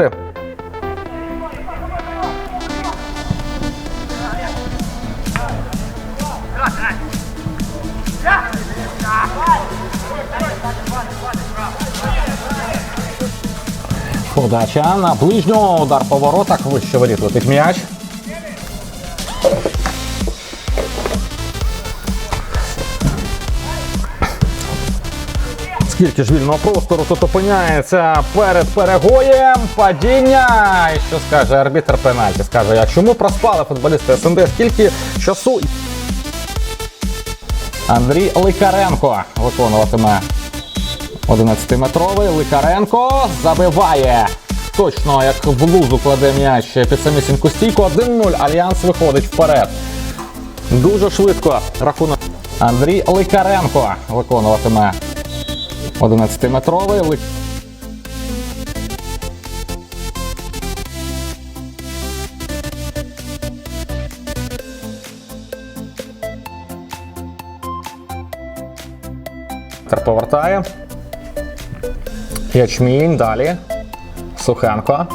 상대요. Подача на ближнього, удар по воротах, вище воріт летить м'яч. Скільки ж вільного простору тут опиняється перед перегоєм. Падіння. І що скаже арбітр пенальті? Скаже, а чому проспали футболісти СНД? Скільки часу? Андрій Ликаренко виконуватиме 11-метровий. Ликаренко забиває. Точно, як в лузу кладе м'яч під самісіньку стійку. 1-0. Альянс виходить вперед. Дуже швидко. Рахунок. Андрій Ликаренко виконуватиме 11-метровий. Лик... Тепер повертає. Ячмінь далі. Сухенко.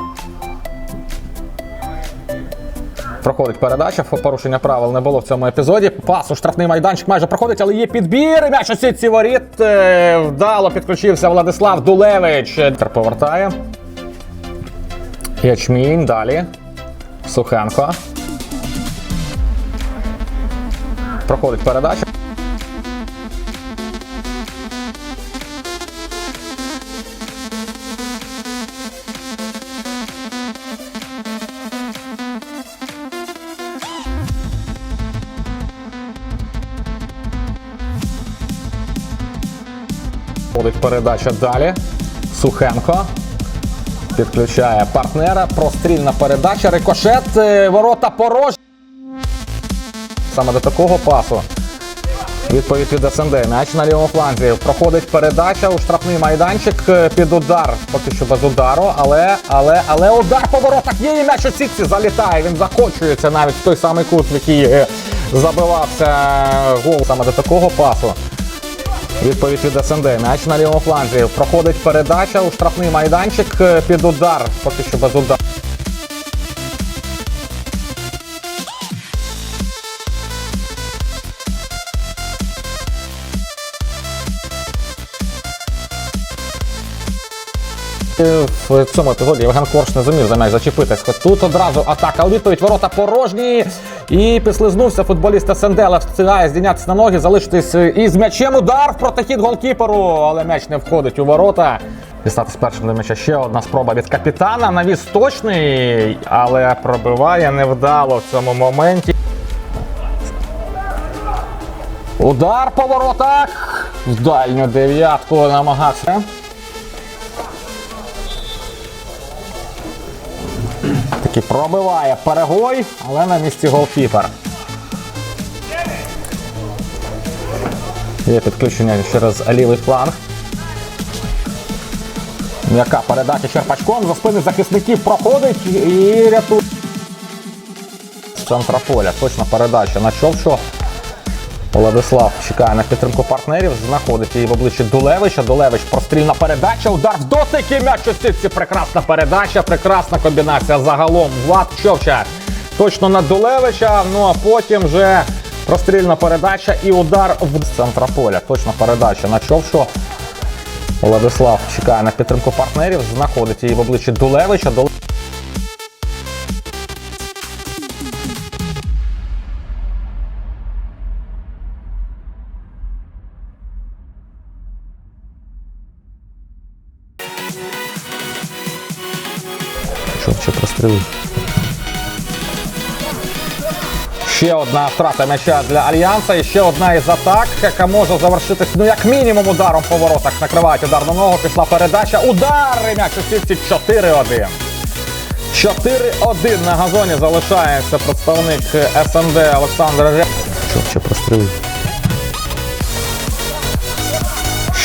Проходить передача. Порушення правил не було в цьому епізоді. Пас у штрафний майданчик майже проходить, але є підбір. М'яч у воріт. Е, Вдало підключився Владислав Дулевич. Повертає. Ячмінь далі. Сухенко. Проходить передача. Ходить передача далі. Сухенко. Підключає партнера. Прострільна передача. Рикошет. е, Ворота порожні. Саме до такого пасу. Відповідь від СНД. М'яч на лівому фланзі. Проходить передача у штрафний майданчик е, під удар. Поки що без удару. Але, але, але удар по воротах є. І м'яч у сітці залітає. Він закочується навіть в той самий кут, в який е, забивався гол саме до такого пасу. Відповідь від СНД. М'яч на лівому фланзі. Проходить передача у штрафний майданчик е, під удар. Поки що без удару. В цьому епізоді Євген Корш не зумів за м'яч зачепитись. Тут одразу атака у відповідь, ворота порожні. І підслизнувся футболіст СНД, але встигає здійнятися на ноги, залишитись е, із м'ячем. Удар в протихід голкіперу, але м'яч не входить у ворота. Дістатись першим до м'яча ще одна спроба від капітана. Навіс точний, але пробиває невдало в цьому моменті. Удар по воротах. В дальню дев'ятку намагався. Таки пробиває перегой, але на місці голкіпер. Є підключення через лівий фланг. М'яка передача Черпачком. За спини захисників проходить і рятує. З центра поля. Точна передача на Човчо. Владислав чекає на підтримку партнерів, знаходить її в обличчі Дулевича. Дулевич прострільна передача, удар в дотик і м'яч у сітці. Прекрасна передача, прекрасна комбінація загалом. Влад Човча точно на Дулевича. Ну а потім вже прострільна передача і удар в центра поля. Точна передача на Човчо. Владислав чекає на підтримку партнерів, знаходить її в обличчі Дулевича. Дуле- Човча прострілив. Ще одна втрата м'яча для Альянса і ще одна із атак, яка може завершитись ну як мінімум ударом по воротах. Накривають удар на ногу, пішла передача. Удар! М'яч у сітці 4-1. 4-1 на газоні залишається представник СНД Олександр Ря. Човча прострілив.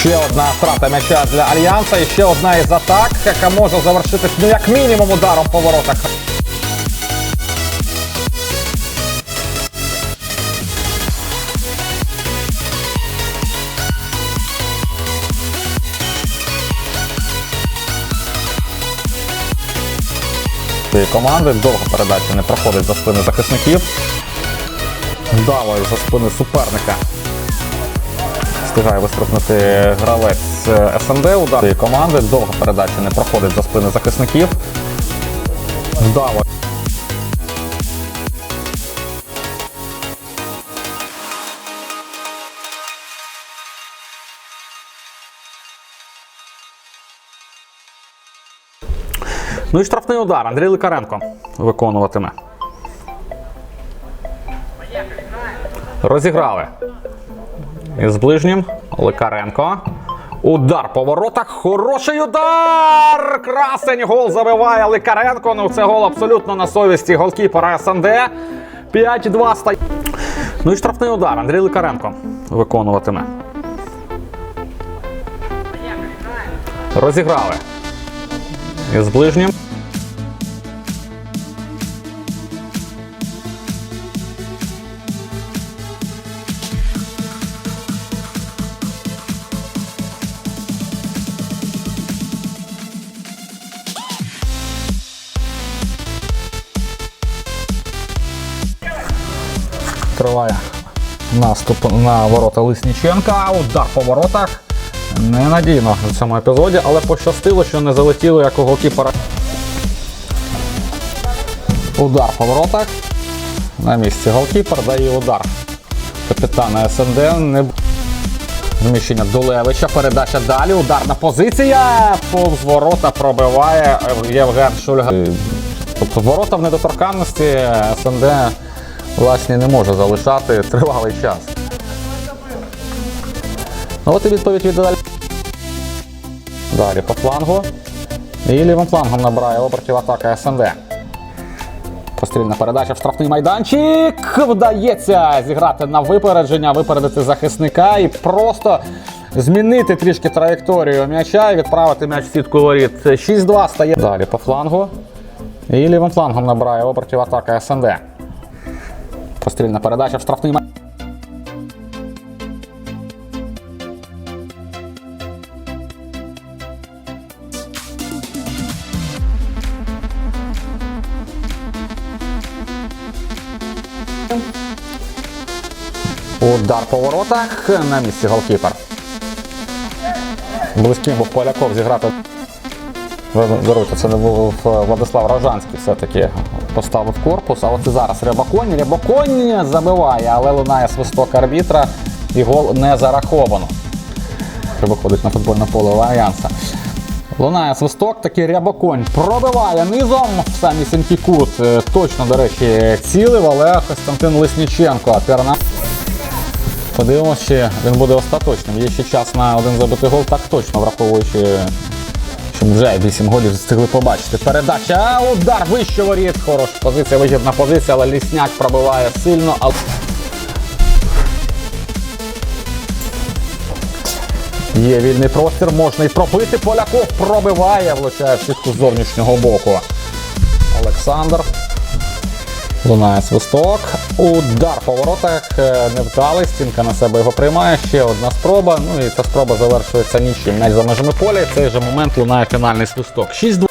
Ще одна втрата м'яча для Альянса. І ще одна із атак, яка може завершитись ну як мінімум ударом по воротах. Цієї команди довго передача не проходить за спини захисників. Вдало за спини суперника. Встигає вистрибнути гравець е, СНД удар своєї команди. Довга передача не проходить за спини захисників. Вдало. Ну і штрафний удар. Андрій Ликаренко виконуватиме. Розіграли. Із ближнім Ликаренко. Удар по воротах. Хороший удар! Красень гол забиває Ликаренко. Ну це гол абсолютно на совісті голкіпера СНД. 5-2 стає. Ну і штрафний удар. Андрій Ликаренко виконуватиме. Розіграли. Із ближнім. Триває наступ на ворота Лисніченка. Удар по воротах. Ненадійно в цьому епізоді, але пощастило, що не залетіло як у голкіпера. Удар по воротах. На місці голкіпер дає удар. Капітана СНД не Зміщення Дулевича, передача далі, ударна позиція. Повз ворота пробиває Євген Шульга. Тобто ворота в недоторканності СНД власне не може залишати тривалий час. Ну от і відповідь від Далі. Далі по флангу. І лівим флангом набирає обертів атака СНД. Пострільна передача в штрафний майданчик. Вдається зіграти на випередження, випередити захисника і просто змінити трішки траєкторію м'яча і відправити м'яч в сітку воріт. 6-2 стає. Далі по флангу. І лівим флангом набирає обертів атака СНД. Пострільна передача в штрафний майданчик. Удар по воротах на місці голкіпер. Близьким був Поляков зіграти. Даруйте, це не був Владислав Рожанський все-таки поставив корпус. А от і зараз Рябоконь. Рябоконь забиває, але лунає свисток арбітра і гол не зараховано. Виходить на футбольне поле Альянса. Лунає свисток, такий рябоконь пробиває низом в самісінький кут. Е, Точно, до речі, цілив, але Костянтин Лисніченко. Перна. Подивимося, чи він буде остаточним. Є ще час на один забитий гол, так точно, враховуючи, вже 8 голів встигли побачити. Передача, удар вище воріт. Хороша позиція, вигідна позиція, але лісняк пробиває сильно. Але... Є вільний простір, можна і пробити. Поляков пробиває, влучає в сітку з зовнішнього боку. Олександр. Лунає свисток. Удар по воротах. е, Невдалий. Стінка на себе його приймає. Ще одна спроба. Ну і ця спроба завершується нічим. М'яч за межами поля. Цей же момент лунає фінальний свисток. 6-2.